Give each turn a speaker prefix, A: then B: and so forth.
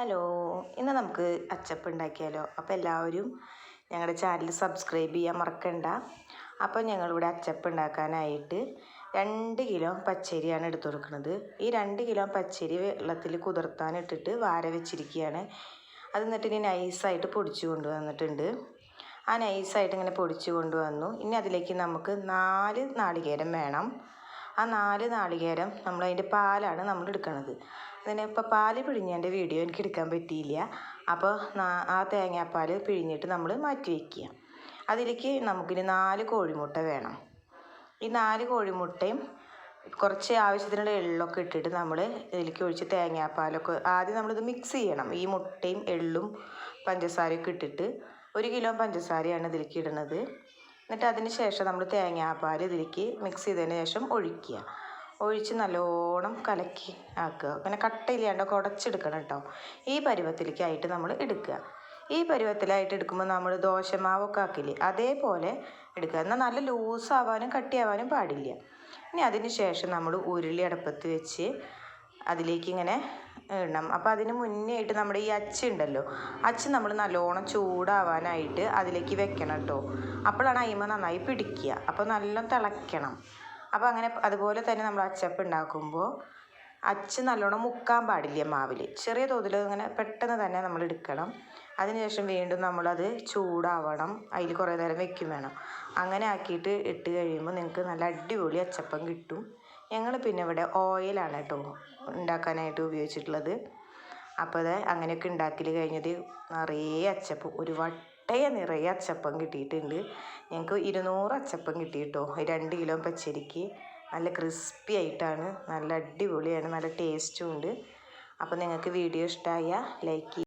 A: Hello ഇന്ന് നമുക്ക് അച്ചപ്പ് ഉണ്ടാക്കിയാലോ? അപ്പോൾ എല്ലാവരും ഞങ്ങളുടെ ചാനൽ സബ്സ്ക്രൈബ് ചെയ്യാൻ മറക്കണ്ട. അപ്പോൾ ഞങ്ങളിവിടെ അച്ചപ്പ് ഉണ്ടാക്കാനായിട്ട് രണ്ട് കിലോ പച്ചരിയാണ് എടുത്തു കൊടുക്കുന്നത്. ഈ രണ്ട് കിലോ പച്ചരി വെള്ളത്തിൽ കുതിർത്താനിട്ടിട്ട് വാര വെച്ചിരിക്കുകയാണ്. അത് എന്നിട്ട് ഇനി നൈസായിട്ട് പൊടിച്ചു കൊണ്ടുവന്നിട്ടുണ്ട്. ആ നൈസായിട്ട് ഇങ്ങനെ പൊടിച്ചു കൊണ്ടുവന്നു. ഇനി അതിലേക്ക് നമുക്ക് നാല് നാളികേരം വേണം. ആ നാല് നാളികേരം നമ്മൾ അതിന്റെ പാലാണ് നമ്മൾ എടുക്കുന്നത് അതിന് ഇപ്പോൾ പാൽ പിഴിഞ്ഞതിന്റെ വീഡിയോ എനിക്ക് എടുക്കാൻ പറ്റിയില്ല. അപ്പോൾ ആ തേങ്ങാപ്പാൽ പിഴിഞ്ഞിട്ട് നമ്മൾ മാറ്റി വയ്ക്കുക. അതിലേക്ക് നമുക്കിനി നാല് കോഴിമുട്ട വേണം. ഈ നാല് കോഴിമുട്ടയും കുറച്ച് ആവശ്യത്തിനുള്ള എള്ളൊക്കെ ഇട്ടിട്ട് നമ്മൾ ഇതിലേക്ക് ഒഴിച്ച് തേങ്ങാപ്പാലൊക്കെ ആദ്യം നമ്മളിത് മിക്സ് ചെയ്യണം. ഈ മുട്ടയും എള്ളും പഞ്ചസാരയൊക്കെ ഇട്ടിട്ട് ഒരു കിലോ പഞ്ചസാരയാണ് ഇതിലേക്ക് ഇടുന്നത്. എന്നിട്ട് അതിന് ശേഷം നമ്മൾ തേങ്ങാപ്പാൽ ഇതിലേക്ക് മിക്സ് ചെയ്തതിന് ശേഷം ഒഴിക്കുക. ഒഴിച്ച് നല്ലോണം കലക്കി ആക്കുക. പിന്നെ കട്ടയില്ലാണ്ട് കുടച്ചെടുക്കണം കേട്ടോ. ഈ പരുവത്തിലേക്കായിട്ട് നമ്മൾ എടുക്കുക. ഈ പരുവത്തിലായിട്ട് എടുക്കുമ്പോൾ നമ്മൾ ദോശമാവൊക്കെ ആക്കില്ലേ? അതേപോലെ എടുക്കുക. എന്നാൽ നല്ല ലൂസാവാനും കട്ടിയാവാനും പാടില്ല. ഇനി അതിന് ശേഷം നമ്മൾ ഉരുളി അടുപ്പത്ത് വെച്ച് അതിലേക്ക് ഇങ്ങനെ ഇടണം. അപ്പോൾ അതിന് മുന്നേ ആയിട്ട് നമ്മുടെ ഈ അച്ച് ഉണ്ടല്ലോ അച്ച് നമ്മൾ നല്ലോണം ചൂടാവാനായിട്ട് അതിലേക്ക് വെക്കണം കേട്ടോ. അപ്പോഴാണ് അയിമ നന്നായി പിടിക്കുക. അപ്പോൾ നല്ല തിളയ്ക്കണം. അപ്പോൾ അങ്ങനെ അതുപോലെ തന്നെ നമ്മൾ അച്ചപ്പം ഉണ്ടാക്കുമ്പോൾ അച്ച് നല്ലോണം മുക്കാൻ പാടില്ല മാവിൽ ചെറിയ തോതിൽ അങ്ങനെ പെട്ടെന്ന് തന്നെ നമ്മൾ എടുക്കണം. അതിനുശേഷം വീണ്ടും നമ്മളത് ചൂടാവണം. അതിൽ കുറേ നേരം വെക്കും വേണം. അങ്ങനെ ആക്കിയിട്ട് ഇട്ട് കഴിയുമ്പോൾ നിങ്ങൾക്ക് നല്ല അടിപൊളി അച്ചപ്പം കിട്ടും. ഞങ്ങൾ പിന്നെ ഇവിടെ ഓയിലാണ് കേട്ടോ ഉണ്ടാക്കാനായിട്ട് ഉപയോഗിച്ചിട്ടുള്ളത്. അപ്പോൾ അത് അങ്ങനെയൊക്കെ ഉണ്ടാക്കൽ കഴിഞ്ഞത് നിറയെ അച്ചപ്പം ഒരു വട്ടയ നിറയെ അച്ചപ്പം കിട്ടിയിട്ടുണ്ട്. ഞങ്ങൾക്ക് ഇരുന്നൂറ് അച്ചപ്പം കിട്ടി കേട്ടോ. രണ്ട് കിലോ പച്ചരിക്ക്. നല്ല ക്രിസ്പി ആയിട്ടാണ് നല്ല അടിപൊളിയാണ് നല്ല ടേസ്റ്റും ഉണ്ട്. അപ്പോൾ നിങ്ങൾക്ക് വീഡിയോ ഇഷ്ടമായ ലൈക്ക്